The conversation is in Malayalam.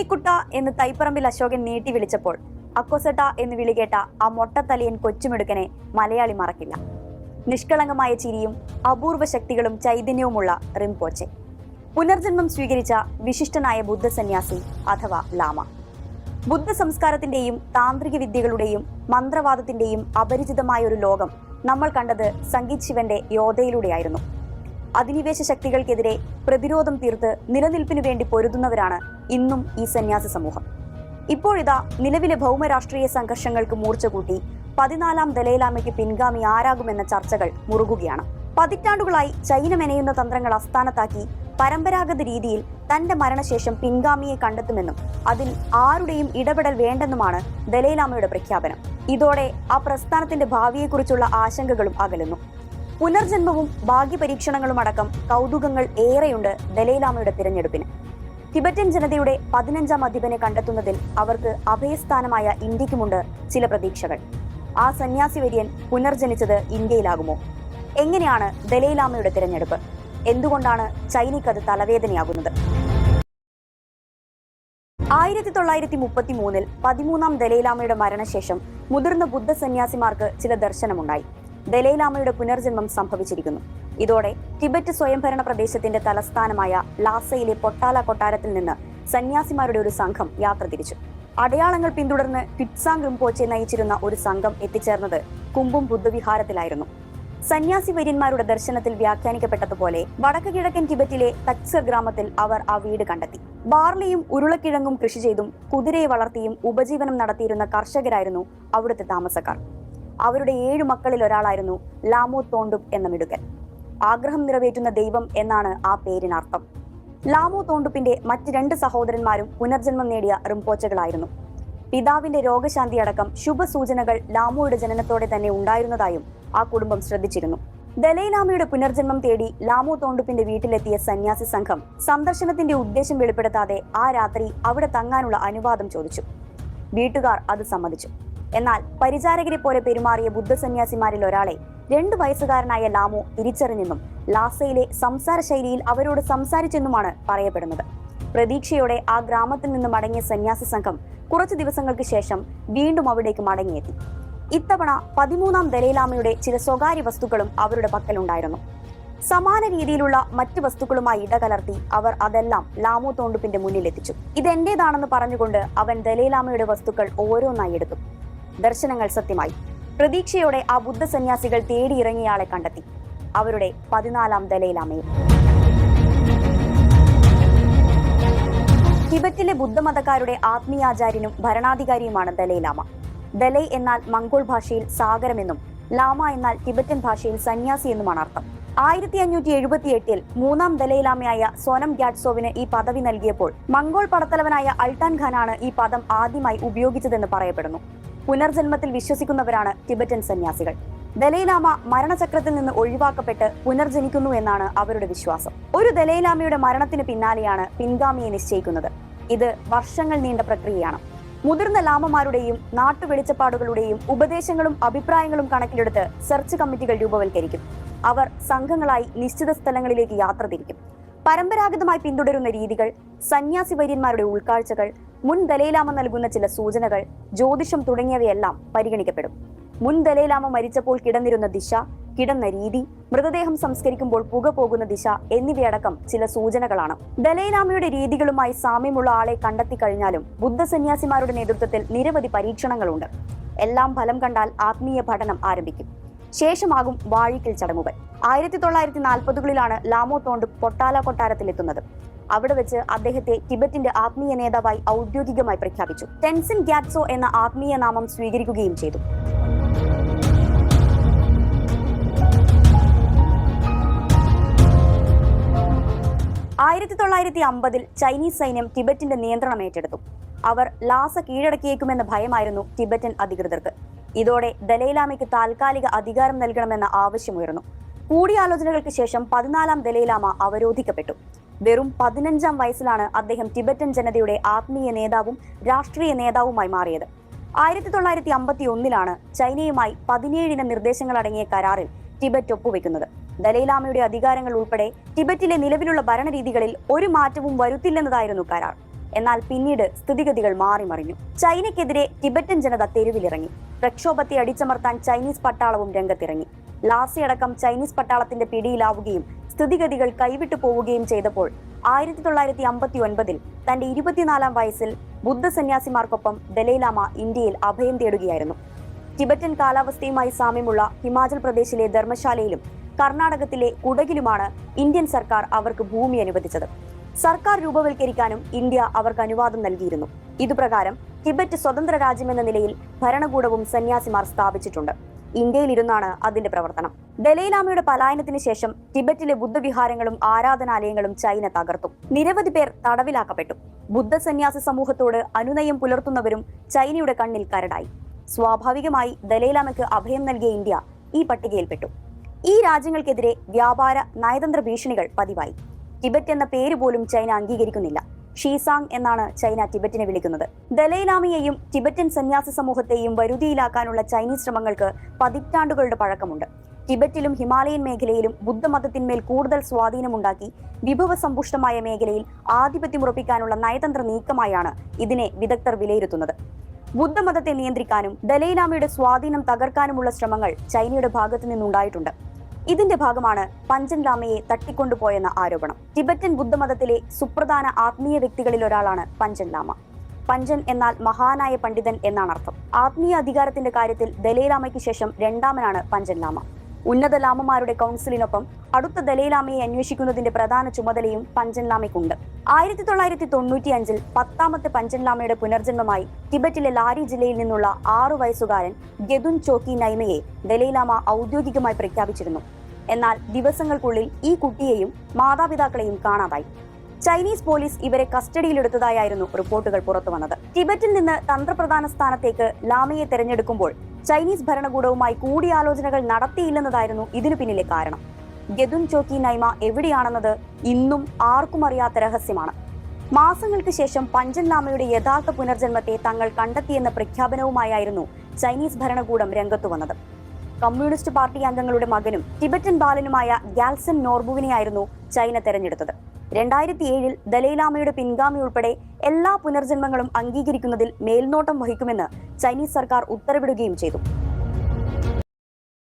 ഉണ്ണിക്കുട്ട എന്ന് തൈപ്പറമ്പിൽ അശോകൻ നീട്ടി വിളിച്ചപ്പോൾ അക്കോസട്ട എന്ന് വിളികേട്ട ആ മൊട്ടത്തലിയൻ കൊച്ചുമിടുക്കനെ മലയാളി മറക്കില്ല. നിഷ്കളങ്കമായ ചിരിയും അപൂർവ ശക്തികളും ചൈതന്യവുമുള്ള റിംപോച്ചെ. പുനർജന്മം സ്വീകരിച്ച വിശിഷ്ടനായ ബുദ്ധസന്യാസി അഥവാ ലാമ. ബുദ്ധ സംസ്കാരത്തിന്റെയും താന്ത്രിക വിദ്യകളുടെയും മന്ത്രവാദത്തിന്റെയും അപരിചിതമായ ഒരു ലോകം നമ്മൾ കണ്ടത് സംഗീത് ശിവന്റെ യോധയിലൂടെയായിരുന്നു. അധിനിവേശ ശക്തികൾക്കെതിരെ പ്രതിരോധം തീർത്ത് നിലനിൽപ്പിനു വേണ്ടി പൊരുതുന്നവരാണ് ഇന്നും ഈ സന്യാസി സമൂഹം. ഇപ്പോഴിതാ നിലവിലെ ഭൗമരാഷ്ട്രീയ സംഘർഷങ്ങൾക്ക് മൂർച്ച കൂട്ടി പതിനാലാം ദലൈലാമയ്ക്ക് പിൻഗാമി ആരാകുമെന്ന ചർച്ചകൾ മുറുകുകയാണ്. പതിറ്റാണ്ടുകളായി ചൈന മെനയുന്ന തന്ത്രങ്ങൾ അസ്ഥാനത്താക്കി പരമ്പരാഗത രീതിയിൽ തന്റെ മരണശേഷം പിൻഗാമിയെ കണ്ടെത്തുമെന്നും അതിൽ ആരുടെയും ഇടപെടൽ വേണ്ടെന്നുമാണ് ദലൈലാമയുടെ പ്രഖ്യാപനം. ഇതോടെ ആ പ്രസ്ഥാനത്തിന്റെ ഭാവിയെക്കുറിച്ചുള്ള ആശങ്കകളും അകലുന്നു. പുനർജന്മവും ഭാഗ്യപരീക്ഷണങ്ങളും അടക്കം കൗതുകങ്ങൾ ഏറെയുണ്ട് ദലൈലാമയുടെ തിരഞ്ഞെടുപ്പിന്. ടിബറ്റൻ ജനതയുടെ പതിനഞ്ചാം അധിപനെ കണ്ടെത്തുന്നതിൽ അവർക്ക് അഭയസ്ഥാനമായ ഇന്ത്യക്കുമുണ്ട് ചില പ്രതീക്ഷകൾ. ആ സന്യാസി വര്യൻ പുനർജനിച്ചത് ഇന്ത്യയിലാകുമോ? എങ്ങനെയാണ് ദലൈലാമയുടെ തിരഞ്ഞെടുപ്പ്? എന്തുകൊണ്ടാണ് ചൈനയ്ക്കത് തലവേദനയാകുന്നത്? ആയിരത്തി തൊള്ളായിരത്തി മുപ്പത്തി മൂന്നിൽ പതിമൂന്നാം ദലൈലാമയുടെ മരണശേഷം മുതിർന്ന ബുദ്ധ സന്യാസിമാർക്ക് ചില ദർശനമുണ്ടായി. ദലൈലാമയുടെ പുനർജന്മം സംഭവിച്ചിരിക്കുന്നു. ഇതോടെ ടിബറ്റ് സ്വയംഭരണ പ്രദേശത്തിന്റെ തലസ്ഥാനമായ ലാസയിലെ പൊട്ടാല കൊട്ടാരത്തിൽ നിന്ന് സന്യാസിമാരുടെ ഒരു സംഘം യാത്ര തിരിച്ചു. അടയാളങ്ങൾ പിന്തുടർന്ന് ടിപ്സാങ് റിംപോച്ചെ നയിച്ചിരുന്ന ഒരു സംഘം എത്തിച്ചേർന്നത് കുമ്പും ബുദ്ധവിഹാരത്തിലായിരുന്നു. സന്യാസി വര്യന്മാരുടെ ദർശനത്തിൽ വ്യാഖ്യാനിക്കപ്പെട്ടതുപോലെ വടക്ക് കിഴക്കൻ ടിബറ്റിലെ തക്സർ ഗ്രാമത്തിൽ അവർ ആ വീട് കണ്ടെത്തി. ബാർലിയും ഉരുളക്കിഴങ്ങും കൃഷി ചെയ്തും കുതിരയെ വളർത്തിയും ഉപജീവനം നടത്തിയിരുന്ന കർഷകരായിരുന്നു അവിടുത്തെ താമസക്കാർ. അവരുടെ ഏഴു മക്കളിൽ ഒരാളായിരുന്നു ലാമോ തോണ്ടും എന്ന മിടുക്കൻ. ആഗ്രഹം നിറവേറ്റുന്ന ദൈവം എന്നാണ് ആ പേരിനർത്ഥം. ലാമോ തോണ്ടുപ്പിന്റെ മറ്റ് രണ്ട് സഹോദരന്മാരും പുനർജന്മം നേടിയ റിംപോച്ചകളായിരുന്നു. പിതാവിന്റെ രോഗശാന്തി അടക്കം ശുഭസൂചനകൾ ലാമോയുടെ ജനനത്തോടെ തന്നെ ഉണ്ടായിരുന്നതായും ആ കുടുംബം ശ്രദ്ധിച്ചിരുന്നു. ദലൈലാമയുടെ പുനർജന്മം തേടി ലാമോ തോണ്ടുപ്പിന്റെ വീട്ടിലെത്തിയ സന്യാസി സംഘം സന്ദർശനത്തിന്റെ ഉദ്ദേശം വെളിപ്പെടുത്താതെ ആ രാത്രി അവിടെ തങ്ങാനുള്ള അനുവാദം ചോദിച്ചു. വീട്ടുകാർ അത് സമ്മതിച്ചു. എന്നാൽ പരിചാരകരെ പോലെ പെരുമാറിയ ബുദ്ധസന്യാസിമാരിൽ ഒരാളെ രണ്ടു വയസ്സുകാരനായ ലാമു തിരിച്ചറിഞ്ഞെന്നും ലാസയിലെ സംസാര ശൈലിയിൽ അവരോട് സംസാരിച്ചെന്നുമാണ് പറയപ്പെടുന്നത്. പ്രതീക്ഷയോടെ ആ ഗ്രാമത്തിൽ നിന്ന് മടങ്ങിയ സന്യാസി സംഘം കുറച്ചു ദിവസങ്ങൾക്ക് ശേഷം വീണ്ടും അവിടേക്ക് മടങ്ങിയെത്തി. ഇത്തവണ പതിമൂന്നാം ദലൈലാമയുടെ ചില സ്വകാര്യ വസ്തുക്കളും അവരുടെ പക്കലുണ്ടായിരുന്നു. സമാന രീതിയിലുള്ള മറ്റു വസ്തുക്കളുമായി ഇടകലർത്തി അവർ അതെല്ലാം ലാമോ തോണ്ടുപ്പിന്റെ മുന്നിലെത്തിച്ചു. ഇതെന്റേതാണെന്ന് പറഞ്ഞുകൊണ്ട് അവൻ ദലൈലാമയുടെ വസ്തുക്കൾ ഓരോന്നായി എടുത്തു. ദർശനങ്ങൾ സത്യമായി. പ്രതീക്ഷയോടെ ആ ബുദ്ധ സന്യാസികൾ തേടിയിറങ്ങിയയാളെ കണ്ടെത്തി. അവരുടെ പതിനാലാം ദലൈലാമയെ ടിബറ്റിലെ ബുദ്ധമതക്കാരുടെ ആത്മീയാചാര്യനും ഭരണാധികാരിയുമാണ് ദലൈലാമ. ദലൈ എന്നാൽ മംഗോൾ ഭാഷയിൽ സാഗരമെന്നും ലാമ എന്നാൽ ടിബറ്റൻ ഭാഷയിൽ സന്യാസി എന്നുമാണ് അർത്ഥം. ആയിരത്തി അഞ്ഞൂറ്റി എഴുപത്തി എട്ടിൽ മൂന്നാം ദലൈലാമയായ സോനം ഗ്യാറ്റ്സോവിന് ഈ പദവി നൽകിയപ്പോൾ മംഗോൾ പടത്തലവനായ അൾട്ടാൻ ഖാനാണ് ഈ പദം ആദ്യമായി ഉപയോഗിച്ചതെന്ന് പറയപ്പെടുന്നു. പുനർജന്മത്തിൽ വിശ്വസിക്കുന്നവരാണ് ടിബറ്റൻ സന്യാസികൾ. ദലൈലാമ മരണചക്രത്തിൽ നിന്ന് ഒഴിവാക്കപ്പെട്ട് പുനർജനിക്കുന്നു എന്നാണ് അവരുടെ വിശ്വാസം. ഒരു ദലൈലാമയുടെ മരണത്തിന് പിന്നാലെയാണ് പിൻഗാമിയെ നിശ്ചയിക്കുന്നത്. ഇത് വർഷങ്ങൾ നീണ്ട പ്രക്രിയയാണ്. മുതിർന്ന ലാമമാരുടെയും നാട്ടു വെളിച്ചപ്പാടുകളുടെയും ഉപദേശങ്ങളും അഭിപ്രായങ്ങളും കണക്കിലെടുത്ത് സെർച്ച് കമ്മിറ്റികൾ രൂപവൽക്കരിക്കും. അവർ സംഘങ്ങളായി നിശ്ചിത സ്ഥലങ്ങളിലേക്ക് യാത്ര തിരിക്കും. പരമ്പരാഗതമായി പിന്തുടരുന്ന രീതികൾ സന്യാസി വര്യന്മാരുടെ ഉൾക്കാഴ്ചകൾ മുൻ ദലൈലാമ നൽകുന്ന ചില സൂചനകൾ ജ്യോതിഷം തുടങ്ങിയവയെല്ലാം പരിഗണിക്കപ്പെടും. മുൻ ദലൈലാമ മരിച്ചപ്പോൾ കിടന്നിരുന്ന ദിശ കിടന്ന രീതി മൃതദേഹം സംസ്കരിക്കുമ്പോൾ പുക പോകുന്ന ദിശ എന്നിവയടക്കം ചില സൂചനകളാണ്. ദലൈലാമയുടെ രീതികളുമായി സാമ്യമുള്ള ആളെ കണ്ടെത്തി കഴിഞ്ഞാലും ബുദ്ധ സന്യാസിമാരുടെ നേതൃത്വത്തിൽ നിരവധി പരീക്ഷണങ്ങളുണ്ട്. എല്ലാം ഫലം കണ്ടാൽ ആത്മീയ പഠനം ആരംഭിക്കും. ശേഷമാകും വാഴിക്കൽ ചടങ്ങുകൾ. ആയിരത്തി തൊള്ളായിരത്തി നാൽപ്പതുകളിലാണ് ലാമോ തോണ്ട് പൊട്ടാല കൊട്ടാരത്തിലെത്തുന്നത്. അവിടെ വെച്ച് അദ്ദേഹത്തെ ടിബറ്റിന്റെ ആത്മീയ നേതാവായി ഔദ്യോഗികമായി പ്രഖ്യാപിച്ചു. ടെൻസിൻ ഗ്യാറ്റ്സോ എന്ന ആത്മീയ നാമം സ്വീകരിക്കുകയും ചെയ്തു. ആയിരത്തി തൊള്ളായിരത്തി അമ്പതിൽ ചൈനീസ് സൈന്യം ടിബറ്റിന്റെ നിയന്ത്രണം ഏറ്റെടുത്തു. അവർ ലാസ കീഴടക്കിയേക്കുമെന്ന ഭയമായിരുന്നു ടിബറ്റൻ അധികൃതർക്ക്. ഇതോടെ ദലൈലാമയ്ക്ക് താൽക്കാലിക അധികാരം നൽകണമെന്ന ആവശ്യമുയർന്നു കൂടിയാലോചനകൾക്ക് ശേഷം പതിനാലാം ദലൈലാമ അവരോധിക്കപ്പെട്ടു. വെറും പതിനഞ്ചാം വയസ്സിലാണ് അദ്ദേഹം ടിബറ്റൻ ജനതയുടെ ആത്മീയ നേതാവും രാഷ്ട്രീയ നേതാവുമായി മാറിയത്. ആയിരത്തി തൊള്ളായിരത്തി അമ്പത്തി ഒന്നിലാണ് ചൈനയുമായി പതിനേഴിന നിർദ്ദേശങ്ങൾ അടങ്ങിയ കരാറിൽ ടിബറ്റ് ഒപ്പുവെക്കുന്നത്. ദലൈലാമയുടെ അധികാരങ്ങൾ ഉൾപ്പെടെ ടിബറ്റിലെ നിലവിലുള്ള ഭരണരീതികളിൽ ഒരു മാറ്റവും വരുത്തില്ലെന്നതായിരുന്നു കരാർ. എന്നാൽ പിന്നീട് സ്ഥിതിഗതികൾ മാറിമറിഞ്ഞു ചൈനയ്ക്കെതിരെ ടിബറ്റൻ ജനത തെരുവിലിറങ്ങി. പ്രക്ഷോഭത്തെ അടിച്ചമർത്താൻ ചൈനീസ് പട്ടാളവും രംഗത്തിറങ്ങി. ലാസി അടക്കം ചൈനീസ് പട്ടാളത്തിന്റെ പിടിയിലാവുകയും സ്ഥിതിഗതികൾ കൈവിട്ടു പോവുകയും ചെയ്തപ്പോൾ ആയിരത്തി തൊള്ളായിരത്തി അമ്പത്തി ഒൻപതിൽ തന്റെ ഇരുപത്തിനാലാം വയസ്സിൽ ബുദ്ധ സന്യാസിമാർക്കൊപ്പം ദലൈലാമ ഇന്ത്യയിൽ അഭയം തേടുകയായിരുന്നു. ടിബറ്റൻ കാലാവസ്ഥയുമായി സാമ്യമുള്ള ഹിമാചൽ പ്രദേശിലെ ധർമ്മശാലയിലും കർണാടകത്തിലെ കുടകിലുമാണ് ഇന്ത്യൻ സർക്കാർ അവർക്ക് ഭൂമി അനുവദിച്ചത്. സർക്കാർ രൂപവൽക്കരിക്കാനും ഇന്ത്യ അവർക്ക് അനുവാദം നൽകിയിരുന്നു. ഇതുപ്രകാരം ടിബറ്റ് സ്വതന്ത്ര രാജ്യമെന്ന നിലയിൽ ഭരണകൂടവും സന്യാസിമാർ സ്ഥാപിച്ചിട്ടുണ്ട്. ഇന്ത്യയിലിരുന്നാണ് അതിന്റെ പ്രവർത്തനം. ദലൈലാമയുടെ പലായനത്തിന് ശേഷം ടിബറ്റിലെ ബുദ്ധവിഹാരങ്ങളും ആരാധനാലയങ്ങളും ചൈന തകർത്തു. നിരവധി പേർ തടവിലാക്കപ്പെട്ടു. ബുദ്ധ സന്യാസി സമൂഹത്തോട് അനുനയം പുലർത്തുന്നവരും ചൈനയുടെ കണ്ണിൽ കരടായി. സ്വാഭാവികമായി ദലൈലാമയ്ക്ക് അഭയം നൽകിയ ഇന്ത്യ ഈ പട്ടികയിൽപ്പെട്ടു. ഈ രാജ്യങ്ങൾക്കെതിരെ വ്യാപാര നയതന്ത്ര ഭീഷണികൾ പതിവായി. ടിബറ്റ് എന്ന പേര് പോലും ചൈന അംഗീകരിക്കുന്നില്ല. ഷീസാങ് എന്നാണ് ചൈന ടിബറ്റിനെ വിളിക്കുന്നത്. ദലൈലാമയെയും ടിബറ്റൻ സന്യാസി സമൂഹത്തെയും വരുതിയിലാക്കാനുള്ള ചൈനീസ് ശ്രമങ്ങൾക്ക് പതിറ്റാണ്ടുകളുടെ പഴക്കമുണ്ട്. ടിബറ്റിലും ഹിമാലയൻ മേഖലയിലും ബുദ്ധമതത്തിന്മേൽ കൂടുതൽ സ്വാധീനമുണ്ടാക്കി വിഭവസമ്പുഷ്ടമായ മേഖലയിൽ ആധിപത്യം ഉറപ്പിക്കാനുള്ള നയതന്ത്ര നീക്കമായാണ് ഇതിനെ വിദഗ്ധർ വിലയിരുത്തുന്നത്. ബുദ്ധമതത്തെ നിയന്ത്രിക്കാനും ദലൈലാമയുടെ സ്വാധീനം തകർക്കാനുമുള്ള ശ്രമങ്ങൾ ചൈനയുടെ ഭാഗത്തു നിന്നുണ്ടായിട്ടുണ്ട് ഇതിന്റെ ഭാഗമാണ് പഞ്ചൻ ലാമയെ തട്ടിക്കൊണ്ടുപോയെന്ന ആരോപണം. ടിബറ്റൻ ബുദ്ധമതത്തിലെ സുപ്രധാന ആത്മീയ വ്യക്തികളിൽ ഒരാളാണ് പഞ്ചൻ ലാമ പഞ്ചൻ എന്നാൽ മഹാനായ പണ്ഡിതൻ എന്നാണ് അർത്ഥം. ആത്മീയ അധികാരത്തിന്റെ കാര്യത്തിൽ ദലൈലാമയ്ക്ക് ശേഷം രണ്ടാമനാണ് പഞ്ചൻ ലാമ ഉന്നത ലാമമാരുടെ കൗൺസിലിനൊപ്പം അടുത്ത ദലൈലാമയെ അന്വേഷിക്കുന്നതിന്റെ പ്രധാന ചുമതലയും പഞ്ചൻ ലാമയ്ക്കുണ്ട് ആയിരത്തി തൊള്ളായിരത്തി തൊണ്ണൂറ്റി അഞ്ചിൽ പത്താമത്തെ പഞ്ചൻ ലാമയുടെ പുനർജന്മമായി ടിബറ്റിലെ ലാരി ജില്ലയിൽ നിന്നുള്ള ആറു വയസ്സുകാരൻ ഗെദുൻ ചോക്കി നൈമയെ ദലൈലാമ ഔദ്യോഗികമായി പ്രഖ്യാപിച്ചിരുന്നു. എന്നാൽ ദിവസങ്ങൾക്കുള്ളിൽ ഈ കുട്ടിയെയും മാതാപിതാക്കളെയും കാണാതായി. ചൈനീസ് പോലീസ് ഇവരെ കസ്റ്റഡിയിലെടുത്തതായിരുന്നു റിപ്പോർട്ടുകൾ പുറത്തുവന്നത് ടിബറ്റിൽ നിന്ന് തന്ത്രപ്രധാന സ്ഥാനത്തേക്ക് ലാമയെ തെരഞ്ഞെടുക്കുമ്പോൾ ചൈനീസ് ഭരണകൂടവുമായി കൂടിയാലോചനകൾ നടത്തിയില്ലെന്നതായിരുന്നു ഇതിനു പിന്നിലെ കാരണം. ഗതുൻ ചോക്കി നൈമ എവിടെയാണെന്നത് ഇന്നും ആർക്കും അറിയാത്ത രഹസ്യമാണ്. മാസങ്ങൾക്ക് ശേഷം പഞ്ചൻ ലാമയുടെ യഥാർത്ഥ പുനർജന്മത്തെ തങ്ങൾ കണ്ടെത്തിയെന്ന പ്രഖ്യാപനവുമായിരുന്നു ചൈനീസ് ഭരണകൂടം രംഗത്തു വന്നത്. കമ്മ്യൂണിസ്റ്റ് പാർട്ടി അംഗങ്ങളുടെ മകനും ടിബറ്റൻ ബാലനുമായ ഗാൽസൻ നോർബുവിനെയായിരുന്നു ചൈന തെരഞ്ഞെടുത്തത്. രണ്ടായിരത്തി ഏഴിൽ ദലൈലാമയുടെ പിൻഗാമി ഉൾപ്പെടെ എല്ലാ പുനർജന്മങ്ങളും അംഗീകരിക്കുന്നതിൽ മേൽനോട്ടം വഹിക്കുമെന്ന് ചൈനീസ് സർക്കാർ ഉത്തരവിടുകയും ചെയ്തു.